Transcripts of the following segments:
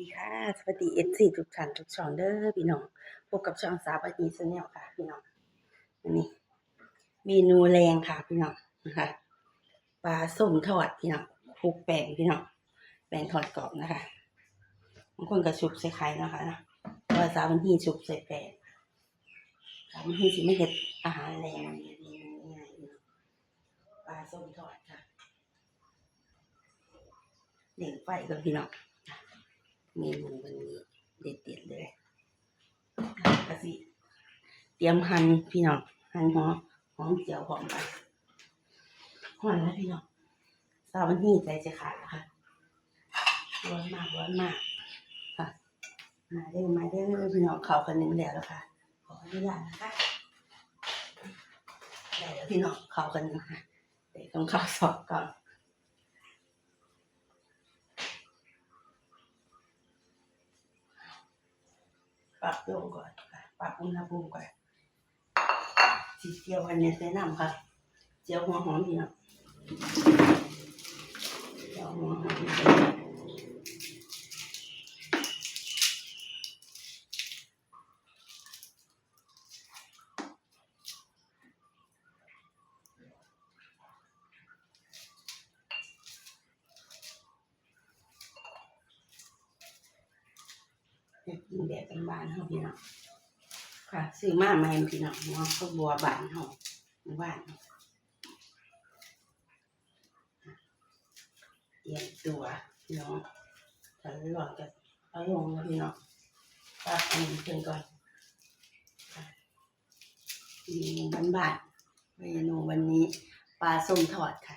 ดีค่ะสวัสดีเอฟซีทุกท่านทุกช่องเด้อพี่น้องพบกับช่องสาวปนีชาแนลค่ะ พี่น้องอันนี้เมนูแรงค่ะ พี่น้องนะคะปลาส้มทอดพี่น้องคลุกแป้งพี่น้องแป้งทอดกรอบนะคะบางคนก็ชุบใส่ไข่นะคะนะเพราะว่าสาวมันที่ชุบใส่แป้งสาวมันที่สิไม่เห็ดอาหารแรงเมนูง่ายๆพี่น้องปลาส้มทอดค่ะเด่งไฟกับพี่น้อง เมนูวันนี้เด็ดๆเลยกะสิเตรียมหั่นพี่น้องหั่นหอมหอมเจียวหอมไปหอนแล้วพี่น้องสาววันนี้ใจจะขาดแล้วค่ะร้อนมากร้อนมากค่ะ มาเด้อมาเด้อพี่น้องเขากันหนึ่งแล้วแล้วค่ะขออนุญาตนะคะได้แล้วพี่น้องเขากันนึงค่ะเดี๋ยวต้องเข้าสอบก่อน ปรับลงก่อนค่ะปรับอุณหภูมิก่อนสีเจียวอันนี้ใส่น้ำค่ะ เจียวหัวหอมนี่นะเจียวหัวหอม อยากกินแบบบ้านเฮาพี่น้องค่ะซื้อมาใหม่พี่น้องเนาะข้าบัวบานเฮาหมู่บ้านเตรียมตัวพี่น้องถ้าหลอดจะเอาลงแล้วพี่น้องปรับอันนี้ขึ้นก่อนค่ะเมนูบ้านๆเมนูวันนี้ปลาส้มทอดค่ะ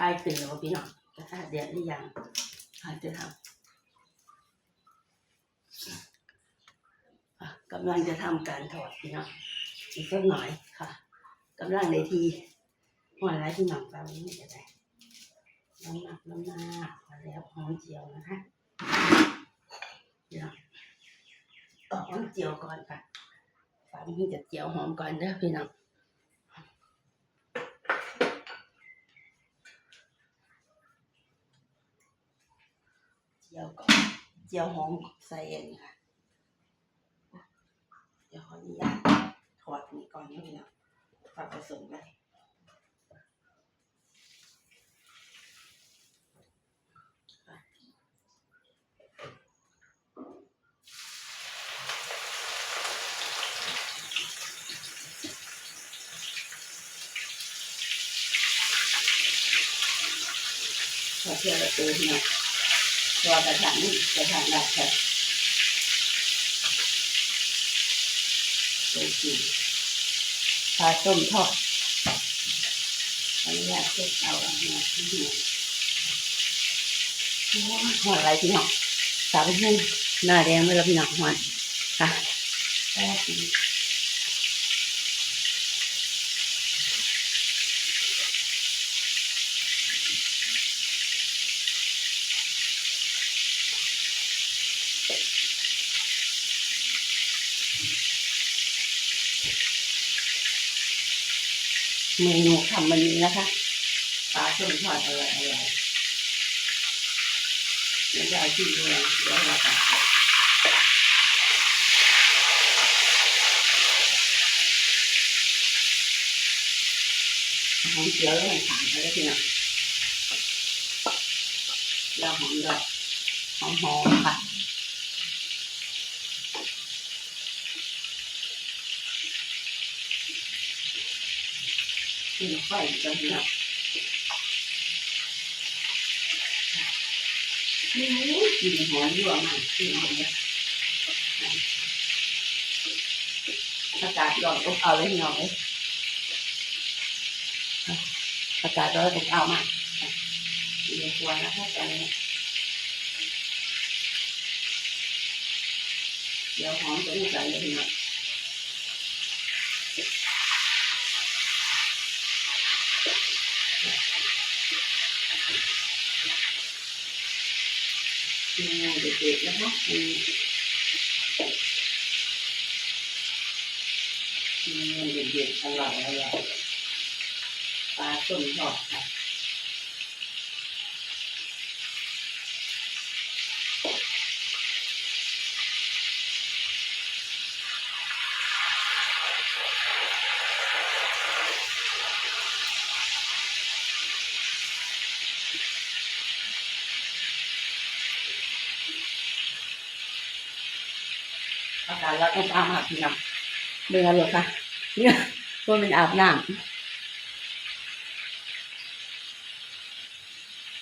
อายตื่นแล้วพี่น้องกระทะเดือดหรือยังอาจจะทำกำลังจะทำการถอดพี่น้องอีกสักหน่อยค่ะกำลังในทีหัวไรพี่น้องตอนนี้ไม่จะได้น้ำหนักน้ำหนักพอแล้วหอมเจียวนะคะพี่น้องหอมเจียวก่อนค่ะฝานี้จะเจียวหอมก่อนเด้อพี่น้อง เจียวก่อนเจียวหอมใส่เองค่ะ เดี๋ยวขออนุญาตถอดนี่ก่อนนะพี่น้องฝากผสมเลยขอเชื่อประตูพี่น้อ งรอกระถางกระถางหลักค่ะโอเคปลาส้มทอดออนุญาตเช็ดเอาอันนี้ที่ดูหอนอะไรพี่น้องสาวให้นหน้าแดงไม่แล้วพี่น้องหอนค่ะ เมนูทำวันนี้นะคะปลาส้มทอดอร่อยอร่อยเดี๋ยวจะเอาที่ดูนะเดี๋ยวเราตัดหอมเจียวแล้วมันขานไปแล้วพี่น้องแล้วหอมดอกหอมหอมค่ะ กินไฟจังเลยนี่กินหอมยั่วมากกินหอมเนี่ยอากาศร้อนอบเอาเลยหน่อยอากาศร้อนอบเอามากเดี๋ยวควรนะคะตอนนี้เดี๋ยวหอมจะไม่ใส่เลยหน่อย เมนูเด็ดๆนะคะมีเมนูเด็ดๆอร่อยอร่อยปลาส้มทอดค่ะ กาศร้อนอบอ้าวมากพี่น้องเบื่อเลยค่ะเนี่ยตัวเป็นอาบน้ำ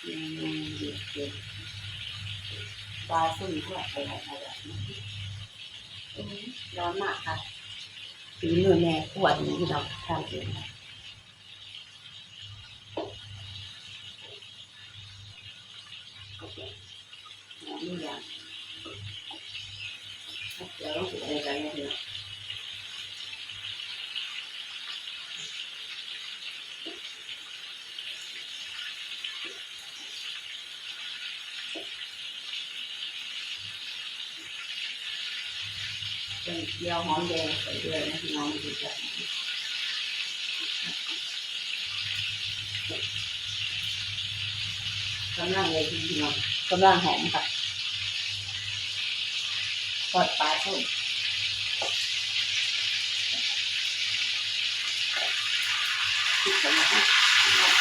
อืมเด็ดเด็ดปลาสุ่มทอดอะไรอะไรอืมร้อนมากค่ะฝีมือแม่ขวดนี้พี่น้องทำเองค่ะอ๋อนี่อย่าง เดี๋ยวต้อกันนี่ยพี่น้องเดียวหอมแดงใส่ด้วยนะพี่น้องดูกันกำลังเลยพี่น้องกำลังหอมค่ะทอดปลาส้ม ติดกันนะคะติดกัน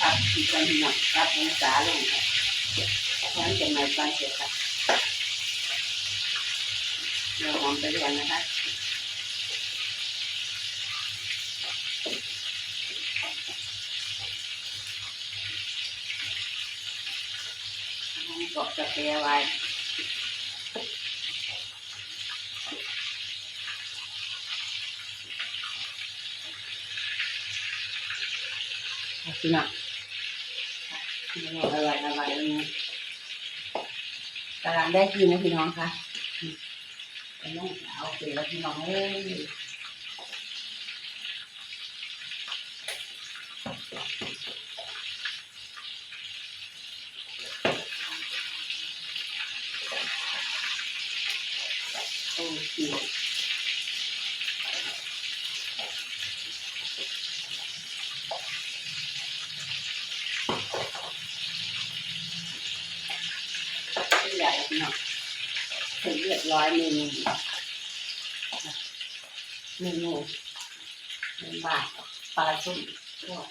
ครับติดกันพี่น้องรับองศาลงค่ะเพราะฉะนั้นจะไม่ปันเสียค่ะ เดี๋ยวหอมไปด้วยนะคะกดกาแฟไว้พี่น้องอร่อยอร่อยเลยนะกำลังได้กินนะพี่น้องคะ ไปน้องเอาเสร็จแล้วพี่น้องเอ้ยโอเคไม่ใหญ่พี่น้ องถึงเรียบร้อยเมนูเมนูเมนูบาทปลาส้มทอด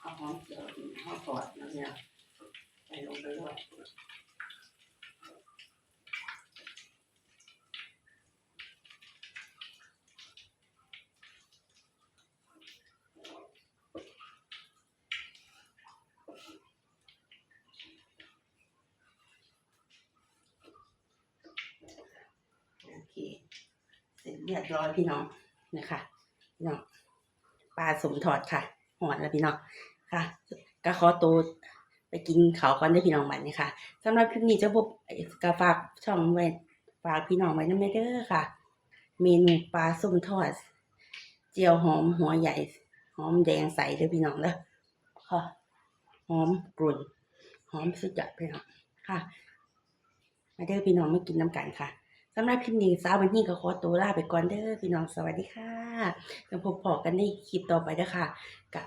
เอาหอมเจียวข้าวทอดนะ เนี่ยใส่ลงไปด้วยโอเคเสร็จเรียบร้อยพี่น้องนะคะพี่น้องปลาสมทอดค่ะหอดแล้วพี่น้องค่ะ ก็ขอตัวไปกินเขาวก่อนได้พี่น้องบัดนี้ค่ะสำหรับคลิปนี้จะพบกาฝากช่องไว้ฝากพี่น้องไว้นั่นเด้อค่ะ เมนูปลาส้มทอด เจียวหอมหัวใหญ่ หอมแดงใสเด้อพี่น้องเด้อค่ะหอมกรุ่นหอมสุดยอดพี่น้องค่ะ มาเด้อพี่น้องมากินน้ำกันค่ะสำหรับคลิปนี้สาววันนี้ก็ขอตัวลาไปก่อนเด้อพี่น้องสวัสดีค่ะจะพบพอกันในคลิปต่อไปเด้อค่ะกับ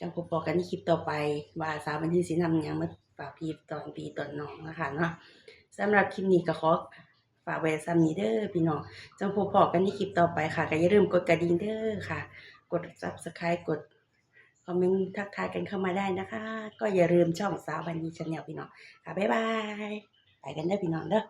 จังพบบอกกันในคลิปต่อไปว่าสาวบันทีสินำยังมาฝากพี่ตอนพี่ตอนน้องนะคะเนาะสำหรับคลิปนี้ก็ขอฝากไว้ซ้ำนี้เด้อพี่น้องจังพบบอกกันในคลิปต่อไปค่ะก็อย่าลืมกดกระดิ่งเด้อค่ะ กด subscribe กดคอมเมนต์ทักทายกันเข้ามาได้นะคะ ก็อย่าลืมช่องสาวบันทีชาแนลพี่น้องค่ะบ๊ายบายไปกันเด้อพี่น้องเด้อ